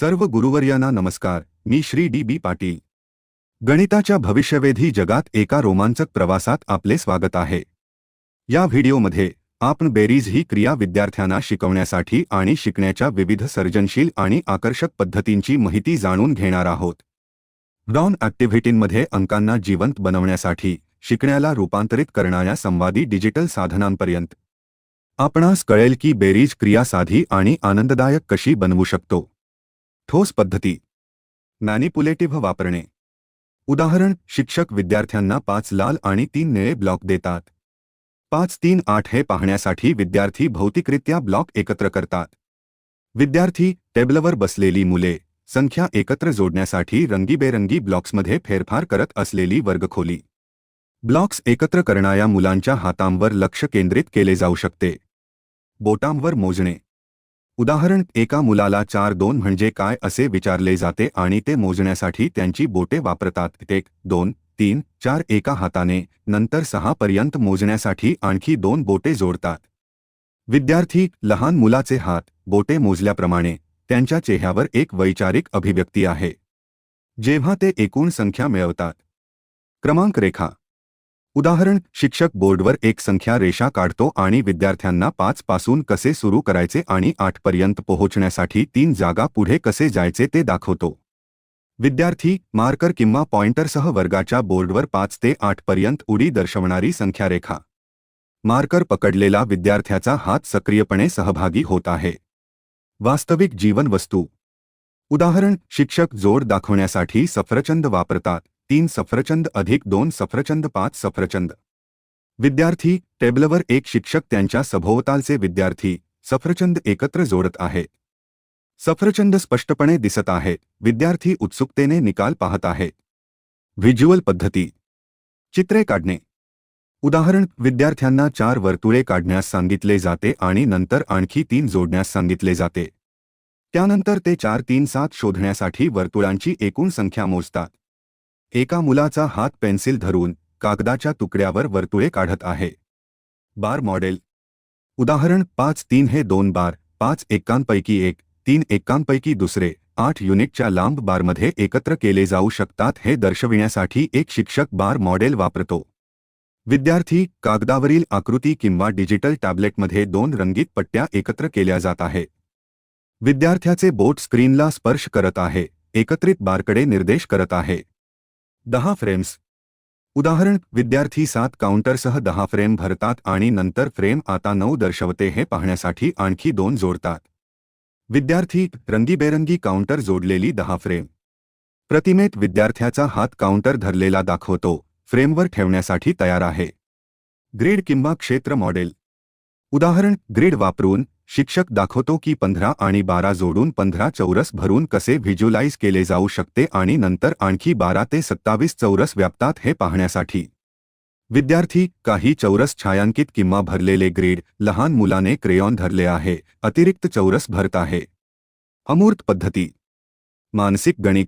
सर्व गुरुवर्यांना नमस्कार. मी श्री डी बी पाटील. गणिताच्या भविष्यवेधी जगात एका रोमांचक प्रवासात आपले स्वागत आहे. या व्हिडिओमध्ये आपण बेरीज ही क्रिया विद्यार्थ्यांना शिकवण्यासाठी आणि शिकण्याच्या विविध सर्जनशील आणि आकर्षक पद्धतींची माहिती जाणून घेणार आहोत. डॉन ॲक्टिव्हिटींमध्ये अंकांना जिवंत बनवण्यासाठी शिकण्याला रूपांतरित करणाऱ्या संवादी डिजिटल साधनांपर्यंत. आपणास कळेल की बेरीज क्रिया साधी आणि आनंददायक कशी बनवू शकतो. ठोस पद्धती. मॅनिपुलेटिव्ह वापरणे. उदाहरण, शिक्षक विद्यार्थ्यांना पाच लाल आणि तीन निळे ब्लॉक देतात. पाच तीन आठ हे पाहण्यासाठी विद्यार्थी भौतिकरित्या ब्लॉक एकत्र करतात. विद्यार्थी, टेबलवर बसलेली मुले, संख्या एकत्र जोडण्यासाठी रंगीबेरंगी ब्लॉक्समध्ये फेरफार करत असलेली वर्गखोली. ब्लॉक्स एकत्र करणाऱ्या मुलांच्या हातांवर लक्ष केंद्रित केले जाऊ शकते. बोटांवर मोजणे. उदाहरण एका मुलाला चार दोन म्हणजे काय असे विचारले जाते आणि ते मोजण्यासाठी त्यांची बोटे वापरतात. एक दोन तीन चार एका हाताने नंतर सहा पर्यंत मोजण्यासाठी आणखी दोन बोटे जोडतात. विद्यार्थी लहान मुलाचे हात बोटे मोजल्याप्रमाणे त्यांच्या चेहऱ्यावर एक वैचारिक अभिव्यक्ती आहे. जेव्हा ते एकूण संख्या मिळवतात. क्रमांक रेखा उदाहरण, शिक्षक बोर्ड बोर्डवर एक संख्या रेषा काढतो आणि विद्यार्थ्यांना पाच पासून कसे सुरू करायचे आणि आठ पर्यंत पोहोचण्यासाठी तीन जागा पुढे कसे जायचे ते दाखवतो. विद्यार्थी, मार्कर किंवा पॉइंटरसह वर्गाच्या बोर्डवर पाच ते आठ पर्यंत उडी दर्शवणारी संख्या रेखा मार्कर पकडलेला विद्यार्थ्याचा हात सक्रियपणे सहभागी होत आहे. वास्तविक जीवन वस्तू उदाहरण, शिक्षक जोड दाखवण्यासाठी सफरचंद वापरतात. तीन सफरचंद अधिक दोन सफरचंद पाच सफरचंद. विद्यार्थी, टेबलवर एक शिक्षक त्यांच्या सभोवतालचे विद्यार्थी, सफरचंद एकत्र जोडत आहेत सफरचंद स्पष्टपणे दिसत आहेत विद्यार्थी उत्सुकतेने निकाल पाहत आहेत व्हिज्युअल पद्धती. चित्रे काढणे. उदाहरण, विद्यार्थ्यांना चार वर्तुळे काढण्यास सांगितले जाते आणि नंतर आणखी तीन जोडण्यास सांगितले जाते. त्यानंतर ते चार तीन सात शोधण्यासाठी वर्तुळांची एकूण संख्या मोजतात. एका मुलाचा हात पेन्सिल धरून कागदाच्या तुकड्यावर वर्तुळे काढत आहे. Bar model. उदाहरण पाच तीन हे दोन बार पाच एकांपैकी एक तीन एकांपैकी दुसरे आठ युनिटच्या लांब बारमध्ये एकत्र केले जाऊ शकतात हे दर्शविण्यासाठी एक शिक्षक बार मॉडेल वापरतो. विद्यार्थी कागदावरील आकृती किंवा डिजिटल टॅबलेटमध्ये दोन रंगीत पट्ट्या एकत्र केल्या जात आहे. विद्यार्थ्याचे बोट स्क्रीनला स्पर्श करत आहे एकत्रित बारकडे निर्देश करत आहे. दहा फ्रेम्स. उदाहरण, विद्यार्थी सात काउंटरसह दहा फ्रेम भरतात आणि नंतर फ्रेम आता नऊ दर्शवते हे पाहण्यासाठी आणखी दोन जोडतात. विद्यार्थी, रंगीबेरंगी काउंटर जोडलेली दहा फ्रेम. प्रतिमेत विद्यार्थ्याचा हात काउंटर धरलेला दाखवतो, फ्रेमवर ठेवण्यासाठी तयार आहे. ग्रीड किंवा क्षेत्र मॉडेल. उदाहरण, ग्रीड वापरून शिक्षक दाखवतो की पंधरा आणि बारा जोडून पंधरा चौरस भरून कसे व्हिज्युअलाइज केले जाऊ शकते आणि नंतर आणखी बारा ते सत्तावीस चौरस व्यापतात हे पाहण्यासाठी. विद्यार्थी, काही चौरस छायांकित किंवा भरलेले ग्रीड, लहान मुलाने क्रेयॉन धरले आहे, अतिरिक्त चौरस भरत आहे. अमूर्त पद्धती. मानसिक गणित.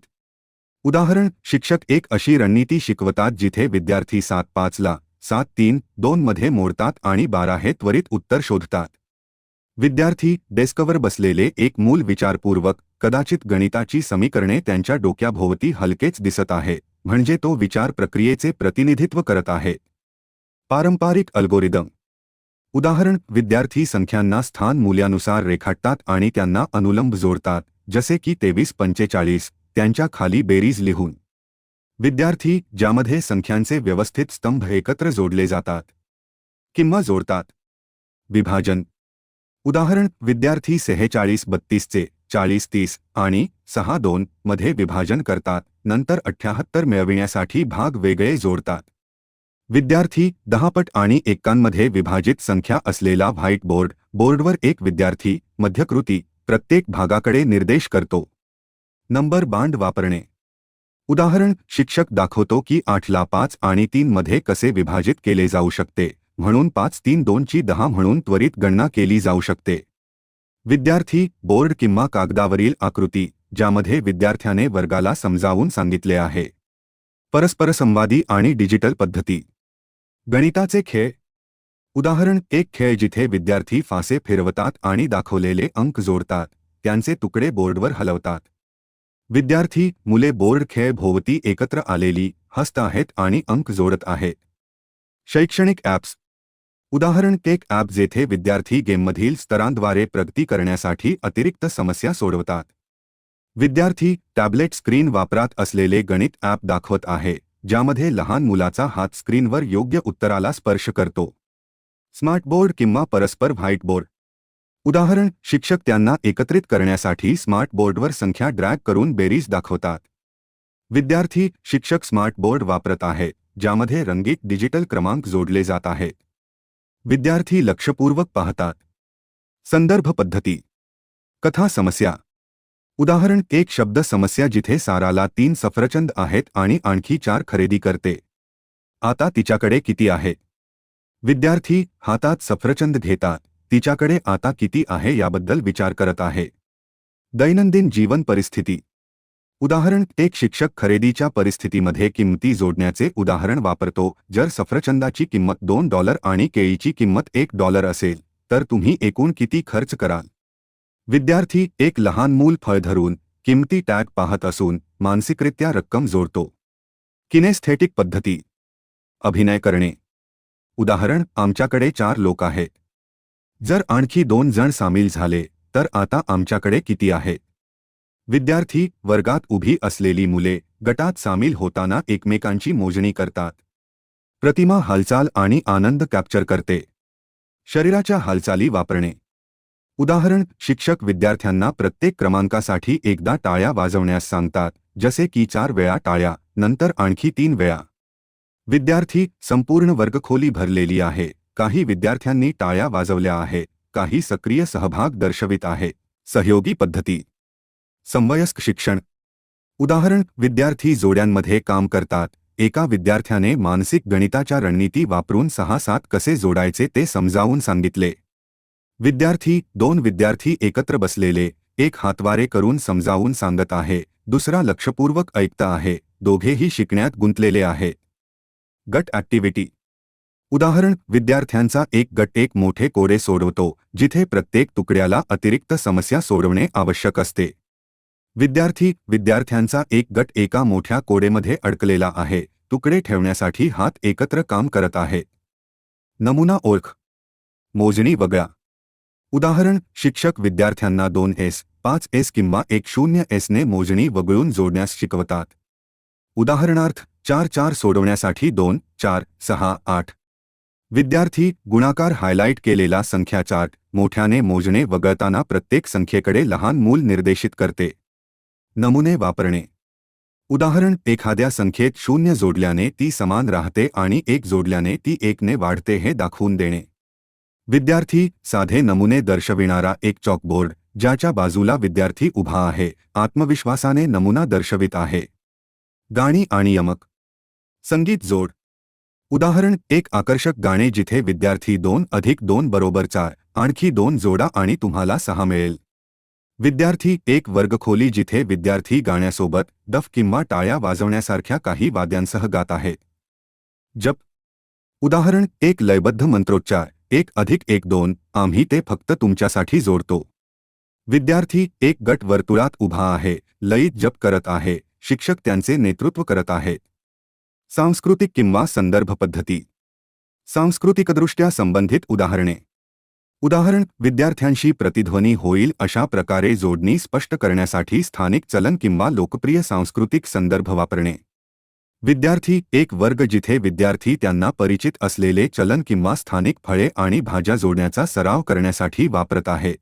उदाहरण, शिक्षक एक अशी रणनीती शिकवतात जिथे विद्यार्थी सात पाचला, सात तीन, दोन मध्ये मोडतात आणि बारा हे त्वरित उत्तर शोधतात. विद्यार्थी, डेस्कवर बसलेले एक मूल विचारपूर्वक, कदाचित गणिताची समीकरणे त्यांच्या डोक्याभोवती हलकेच दिसत आहे, म्हणजे तो विचार प्रक्रियेचे प्रतिनिधित्व करत आहे. पारंपारिक अल्गोरिदम. उदाहरण, विद्यार्थी संख्यांना स्थान मूल्यानुसार रेखाटतात आणि त्यांना अनुलंब जोडतात, जसे की तेवीस, पंचेचाळीस, त्यांच्या खाली बेरीज लिहून. विद्यार्थी, ज्यामध्ये संख्यांचे व्यवस्थित स्तंभ एकत्र जोडले जातात. किंवा जोडतात. विभाजन. उदाहरण विद्यार्थी सेहेचाळीस बत्तीसचे चाळीस तीस आणि सहा दोन मध्ये विभाजन करतात नंतर अठ्याहत्तर मिळविण्यासाठी भाग वेगळे जोडतात. विद्यार्थी दहापट आणि एकांमध्ये विभाजित संख्या असलेला व्हाईट बोर्ड बोर्डवर एक विद्यार्थी मध्यकृती प्रत्येक भागाकडे निर्देश करतो. नंबर बांड वापरणे. उदाहरण शिक्षक दाखवतो की आठला पाच आणि तीन मध्ये कसे विभाजित केले जाऊ शकते. म्हणून पाच तीन दोनची दहा म्हणून त्वरित गणना केली जाऊ शकते. विद्यार्थी बोर्ड किंवा कागदावरील आकृती ज्यामध्ये विद्यार्थ्याने वर्गाला समजावून सांगितले आहे. परस्परसंवादी आणि डिजिटल पद्धती. गणिताचे खेळ. उदाहरण एक खेळ जिथे विद्यार्थी फासे फिरवतात आणि दाखवलेले अंक जोडतात त्यांचे तुकडे बोर्डवर हलवतात. विद्यार्थी मुले बोर्ड खेळ भोवती एकत्र आलेली हस्त आहेत आणि अंक जोडत आहेत. शैक्षणिक ॲप्स. उदाहरण केक ॲप जेथे विद्यार्थी गेममधील स्तरांद्वारे प्रगती करण्यासाठी अतिरिक्त समस्या सोडवतात. विद्यार्थी टॅबलेट स्क्रीन वापरात असलेले गणित ॲप दाखवत आहे, ज्यामध्ये लहान मुलाचा हात स्क्रीनवर योग्य उत्तराला स्पर्श करतो. स्मार्ट बोर्ड किंवा परस्पर व्हाईट बोर्ड उदाहरण, शिक्षक त्यांना एकत्रित करण्यासाठी स्मार्ट बोर्डवर संख्या ड्रॅग करून बेरीज दाखवतात. विद्यार्थी, शिक्षक स्मार्ट बोर्ड वापरत आहेत ज्यामध्ये रंगीत डिजिटल क्रमांक जोडले जात आहेत. विद्यार्थी लक्षपूर्वक पाहतात. संदर्भ पद्धती. कथा समस्या. उदाहरण एक शब्द समस्या जिथे साराला तीन सफरचंद आहेत आणि आणखी चार खरेदी करते. आता तिच्याकडे किती आहे? विद्यार्थी हातात सफरचंद घेतात. तिच्याकडे आता किती आहे याबद्दल विचार करत आहे. दैनंदिन जीवन परिस्थिती. उदाहरण एक शिक्षक खरेदीच्या परिस्थितीमध्ये किंमती जोडण्याचे उदाहरण वापरतो. जर सफरचंदाची किंमत दोन डॉलर आणि केळीची किंमत एक डॉलर असेल तर तुम्ही एकूण किती खर्च कराल? विद्यार्थी एक लहान मूल फळ धरून किंमती टॅग पाहत असून मानसिकरित्या रक्कम जोडतो. किनेस्थेटिक पद्धती. अभिनय करणे. उदाहरण आमच्याकडे चार लोक आहेत. जर आणखी दोन जण सामील झाले तर आता आमच्याकडे किती आहेत विद्यार्थी वर्गात उभी असलेली मुले गटात सामील होताना एकमेकांची मोजणी करतात. प्रतिमा हालचाल आणि आनंद कॅप्चर करते. शरीराच्या हालचाली वापरणे. उदाहरण शिक्षक विद्यार्थ्यांना प्रत्येक क्रमांकासाठी एकदा टाळ्या वाजवण्यास सांगतात जसे की चार वेळा टाळ्या नंतर आणखी तीन वेळा. विद्यार्थी संपूर्ण वर्गखोली भरलेली आहे काही विद्यार्थ्यांनी टाळ्या वाजवल्या आहेत काही सक्रिय सहभाग दर्शवित आहे सहयोगी पद्धती. समवयस्क शिक्षण. उदाहरण विद्यार्थी जोड्यांमध्ये काम करतात. एका विद्यार्थ्याने मानसिक गणिताच्या रणनीती वापरून सहा सात कसे जोडायचे ते समजावून सांगितले. विद्यार्थी दोन विद्यार्थी एकत्र बसलेले एक हातवारे करून समजावून सांगत आहे दुसरा लक्षपूर्वक ऐकत आहे दोघेही शिकण्यात गुंतलेले आहे. गट ॲक्टिव्हिटी. उदाहरण विद्यार्थ्यांचा एक गट एक मोठे कोडे सोडवतो जिथे प्रत्येक तुकड्याला अतिरिक्त समस्या सोडवणे आवश्यक असते. विद्यार्थी विद्यार्थ्यांचा एक गट एका मोठ्या कोडेमध्ये अडकलेला आहे. तुकडे ठेवण्यासाठी हात एकत्र काम करत आहे. नमुना ओळख. मोजणी वगळा. उदाहरण, शिक्षक विद्यार्थ्यांना दोन एस, पाच एस किंवा एक शून्य एसने मोजणी वगळून जोडण्यास शिकवतात. उदाहरणार्थ, चार चार सोडवण्यासाठी दोन, चार, सहा, आठ. विद्यार्थी, गुणाकार हायलाईट केलेला संख्या चार्ट मोठ्याने मोजणे वगळताना प्रत्येक संख्येकडे लहान मूल निर्देशित करते. नमुने वापरणे. उदाहरण एखाद्या संख्येत शून्य जोडल्याने ती समान राहते आणि एक जोडल्याने ती एकने वाढते हे दाखवून देणे. विद्यार्थी साधे नमुने दर्शविणारा एक चॉकबोर्ड ज्याच्या बाजूला विद्यार्थी उभा आहे आत्मविश्वासाने नमुना दर्शवित आहे. गाणी आणि यमक. संगीत जोड. उदाहरण एक आकर्षक गाणे जिथे विद्यार्थी दोन अधिक दोन बरोबर चार आणखी दोन जोडा आणि तुम्हाला सहा मिळेल. विद्यार्थी एक वर्गखोली जिथे विद्यार्थी गाण्यासोबत डफ किंवा टाळ्या वाजवण्यासारख्या काही वाद्यांसह गात आहेत जप. उदाहरण, एक लयबद्ध मंत्रोच्चार, एक अधिक एक दोन, आम्ही ते फक्त तुमच्यासाठी जोडतो. विद्यार्थी, एक गट वर्तुळात उभा आहे, लयीत जप करत आहे, शिक्षक त्यांचे नेतृत्व करत आहेत सांस्कृतिक किंवा संदर्भ पद्धती. सांस्कृतिकदृष्ट्या संबंधित उदाहरणे. उदाहरण विद्यार्थ्यांशी प्रतिध्वनी होईल अशा प्रकारे जोडणी स्पष्ट करण्यासाठी स्थानिक चलन किंवा लोकप्रिय सांस्कृतिक संदर्भ वापरणे. विद्यार्थी एक वर्ग जिथे विद्यार्थी त्यांना परिचित असलेले चलन किंवा स्थानिक फळे आणि भाज्या जोडण्याचा सराव करण्यासाठी वापरत आहेत